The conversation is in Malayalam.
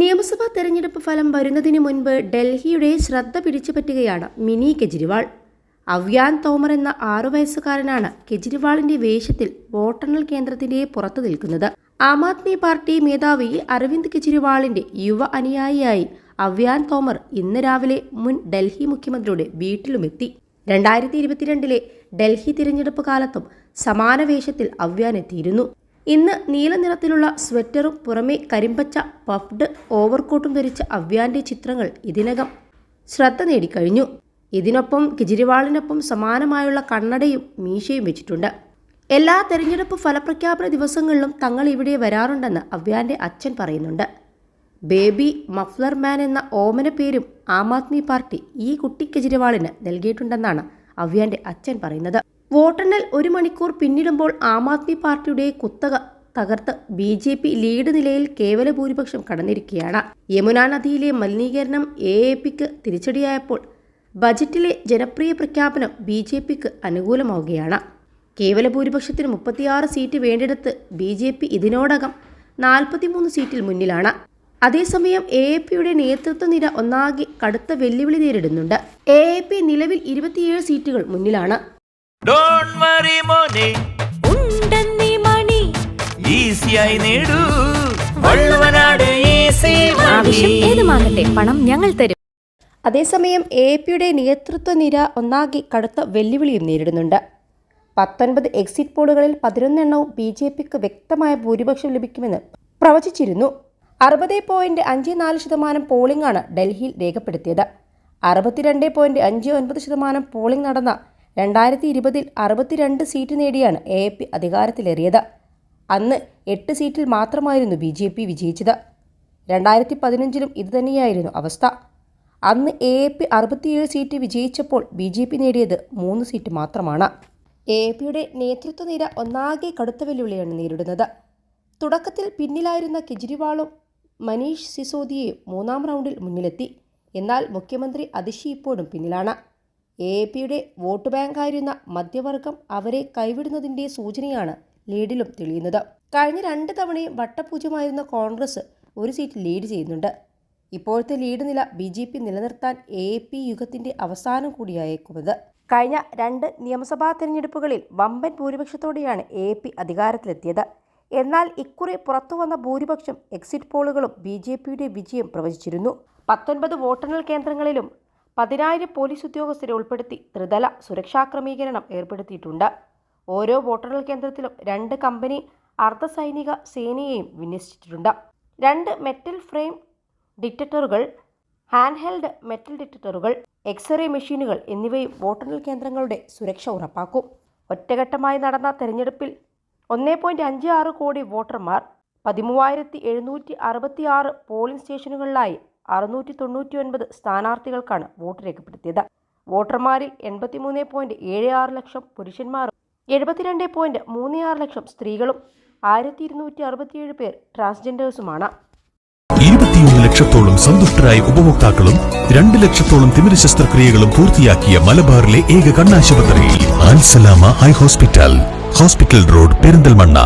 നിയമസഭാ തെരഞ്ഞെടുപ്പ് ഫലം വരുന്നതിന് മുൻപ് ഡൽഹിയുടെ ശ്രദ്ധ പിടിച്ചു പറ്റുകയാണ് മിനി കെജ്രിവാൾ. അവ്യാൻ തോമർ എന്ന ആറു വയസ്സുകാരനാണ് കെജ്രിവാളിന്റെ വേഷത്തിൽ വോട്ടെണ്ണൽ കേന്ദ്രത്തിന്റെ പുറത്തു നിൽക്കുന്നത്. ആം ആദ്മി പാർട്ടി മേധാവി അരവിന്ദ് കെജ്രിവാളിന്റെ യുവ അനുയായിയായി അവ്യാൻ തോമർ ഇന്ന് രാവിലെ മുൻ ഡൽഹി മുഖ്യമന്ത്രിയുടെ വീട്ടിലുമെത്തി. രണ്ടായിരത്തി ഇരുപത്തിരണ്ടിലെ ഡൽഹി തിരഞ്ഞെടുപ്പ് കാലത്തും സമാന വേഷത്തിൽ അവ്യാൻ എത്തിയിരുന്നു. ഇന്ന് നീല നിറത്തിലുള്ള സ്വെറ്ററും പുറമേ കരിമ്പച്ച പഫ്ഡ് ഓവർകോട്ടും ധരിച്ച അവ്യാന്റെ ചിത്രങ്ങൾ ഇതിനകം ശ്രദ്ധ നേടിക്കഴിഞ്ഞു. ഇതിനൊപ്പം കെജ്രിവാളിനൊപ്പം സമാനമായുള്ള കണ്ണടയും മീശയും വെച്ചിട്ടുണ്ട്. എല്ലാ തെരഞ്ഞെടുപ്പ് ഫലപ്രഖ്യാപന ദിവസങ്ങളിലും തങ്ങൾ ഇവിടെ വരാറുണ്ടെന്ന് അവ്യാന്റെ അച്ഛൻ പറയുന്നുണ്ട്. ബേബി മഫ്ലർ മാൻ എന്ന ഓമന പേരും ആം ആദ്മി പാർട്ടി ഈ കുട്ടി കെജ്രിവാളിന് നൽകിയിട്ടുണ്ടെന്നാണ് അവ്യാന്റെ അച്ഛൻ പറയുന്നത്. വോട്ടെണ്ണൽ ഒരു മണിക്കൂർ പിന്നിടുമ്പോൾ ആം ആദ്മി പാർട്ടിയുടെ കുത്തക തകർത്ത് ബി ജെ പി ലീഡ് നിലയിൽ കേവല ഭൂരിപക്ഷം കടന്നിരിക്കുകയാണ്. യമുനാ നദിയിലെ മലിനീകരണം എ എ പിക്ക് തിരിച്ചടിയായപ്പോൾ ബജറ്റിലെ ജനപ്രിയ പ്രഖ്യാപനം ബി ജെ പിക്ക് അനുകൂലമാവുകയാണ്. കേവല ഭൂരിപക്ഷത്തിന് മുപ്പത്തിയാറ് സീറ്റ് വേണ്ടിടത്ത് ബി ജെ പി ഇതിനോടകം നാൽപ്പത്തിമൂന്ന് സീറ്റിൽ മുന്നിലാണ്. അതേസമയം എ എ പിയുടെ നേതൃത്വ നിര ഒന്നാകെ കടുത്ത വെല്ലുവിളി നേരിടുന്നുണ്ട്. എ എ പി നിലവിൽ ഇരുപത്തിയേഴ് സീറ്റുകൾ മുന്നിലാണ്. ഡോണ്ട് വറി മോനെ. ഉണ്ടെന്നീ മണി. ഈസിയായി നേടൂ. വള്ളുവനാട് ഈസി ആവശ്യം ഏതുമാകട്ടെ പണം ഞങ്ങൾ തരും. അതേസമയം എ പിയുടെ നേതൃത്വ നിര ഒന്നാകെ കടുത്ത വെല്ലുവിളിയും നേരിടുന്നുണ്ട്. പത്തൊൻപത് എക്സിറ്റ് പോളുകളിൽ പതിനൊന്നെണ്ണവും ബി ജെ പിക്ക് വ്യക്തമായ ഭൂരിപക്ഷം ലഭിക്കുമെന്ന് പ്രവചിച്ചിരുന്നു. അറുപത് പോയിന്റ് അഞ്ച് നാല് ശതമാനം പോളിംഗാണ് ഡൽഹിയിൽ രേഖപ്പെടുത്തിയത്. അറുപത്തിരണ്ട് പോയിന്റ് അഞ്ച് ഒൻപത് ശതമാനം പോളിംഗ് നടന്ന രണ്ടായിരത്തി ഇരുപതിൽ അറുപത്തിരണ്ട് സീറ്റ് നേടിയാണ് എ പി അധികാരത്തിലേറിയത്. അന്ന് എട്ട് സീറ്റിൽ മാത്രമായിരുന്നു ബി ജെ പി വിജയിച്ചത്. രണ്ടായിരത്തി പതിനഞ്ചിലും ഇതുതന്നെയായിരുന്നു അവസ്ഥ. അന്ന് എ എ പി അറുപത്തിയേഴ് സീറ്റ് വിജയിച്ചപ്പോൾ ബി ജെ പി നേടിയത് മൂന്ന് സീറ്റ് മാത്രമാണ്. എ എ പിയുടെ നേതൃത്വ നിര ഒന്നാകെ കടുത്ത വെല്ലുവിളിയാണ് നേരിടുന്നത്. തുടക്കത്തിൽ പിന്നിലായിരുന്ന കെജ്രിവാളും മനീഷ് സിസോദിയയും മൂന്നാം റൗണ്ടിൽ മുന്നിലെത്തി. എന്നാൽ മുഖ്യമന്ത്രി അതിഷി ഇപ്പോഴും പിന്നിലാണ്. എ പിയുടെ വോട്ട് ബാങ്കായിരുന്ന മധ്യവർഗം അവരെ കൈവിടുന്നതിന്റെ സൂചനയാണ് ലീഡിലും തെളിയുന്നത്. കഴിഞ്ഞ രണ്ട് തവണയും വട്ടപൂജ്യമായിരുന്ന കോൺഗ്രസ് ഒരു സീറ്റ് ലീഡ് ചെയ്യുന്നുണ്ട്. ഇപ്പോഴത്തെ ലീഡ് നില ബി ജെ പി നിലനിർത്താൻ എ പി യുഗത്തിന്റെ അവസാനം കൂടിയായേക്കുന്നത്. കഴിഞ്ഞ രണ്ട് നിയമസഭാ തെരഞ്ഞെടുപ്പുകളിൽ വമ്പൻ ഭൂരിപക്ഷത്തോടെയാണ് എ എ പി അധികാരത്തിലെത്തിയത്. എന്നാൽ ഇക്കുറി പുറത്തുവന്ന ഭൂരിപക്ഷം എക്സിറ്റ് പോളുകളും ബി ജെ പിയുടെ വിജയം പ്രവചിച്ചിരുന്നു. പത്തൊൻപത് വോട്ടെണ്ണൽ കേന്ദ്രങ്ങളിലും പതിനായിരം പോലീസ് ഉദ്യോഗസ്ഥരെ ഉൾപ്പെടുത്തി ത്രിതല സുരക്ഷാ ക്രമീകരണം ഏർപ്പെടുത്തിയിട്ടുണ്ട്. ഓരോ വോട്ടെണ്ണൽ കേന്ദ്രത്തിലും രണ്ട് കമ്പനി അർദ്ധസൈനിക സേനയെയും വിന്യസിച്ചിട്ടുണ്ട്. രണ്ട് മെറ്റൽ ഫ്രെയിം ഡിറ്റക്ടറുകൾ ഹാൻഡ് ഹെൽഡ് മെറ്റൽ ഡിറ്റക്ടറുകൾ എക്സ്റേ മെഷീനുകൾ എന്നിവയും വോട്ടെണ്ണൽ കേന്ദ്രങ്ങളുടെ സുരക്ഷ ഉറപ്പാക്കും. ഒറ്റഘട്ടമായി നടന്ന തെരഞ്ഞെടുപ്പിൽ ഒന്നേ പോയിന്റ് അഞ്ച് ആറ് കോടി വോട്ടർമാർ പതിമൂവായിരത്തി എഴുന്നൂറ്റി അറുപത്തി ആറ് പോളിംഗ് സ്റ്റേഷനുകളിലായി അറുന്നൂറ്റി തൊണ്ണൂറ്റി ഒൻപത് സ്ഥാനാർത്ഥികൾക്കാണ് വോട്ട് രേഖപ്പെടുത്തിയത്. വോട്ടർമാരിൽ എൺപത്തിമൂന്ന് പോയിന്റ് ഏഴ് ആറ് ലക്ഷം പുരുഷന്മാരും എഴുപത്തിരണ്ട് പോയിന്റ് മൂന്ന് ആറ് ലക്ഷം സ്ത്രീകളും ആയിരത്തി ഇരുന്നൂറ്റി അറുപത്തിയേഴ് പേർ ട്രാൻസ്ജെൻഡേഴ്സുമാണ്. ഇരുപത്തിയൊന്ന് ലക്ഷത്തോളം സന്തുഷ്ടരായ ഉപഭോക്താക്കളും രണ്ട് ലക്ഷത്തോളം തിമിര ശസ്ത്രക്രിയകളും പൂർത്തിയാക്കിയ മലബാറിലെ ഏക കണ്ണാശുപത്രി Al Salama eye hospital hospital road Perinthalmanna.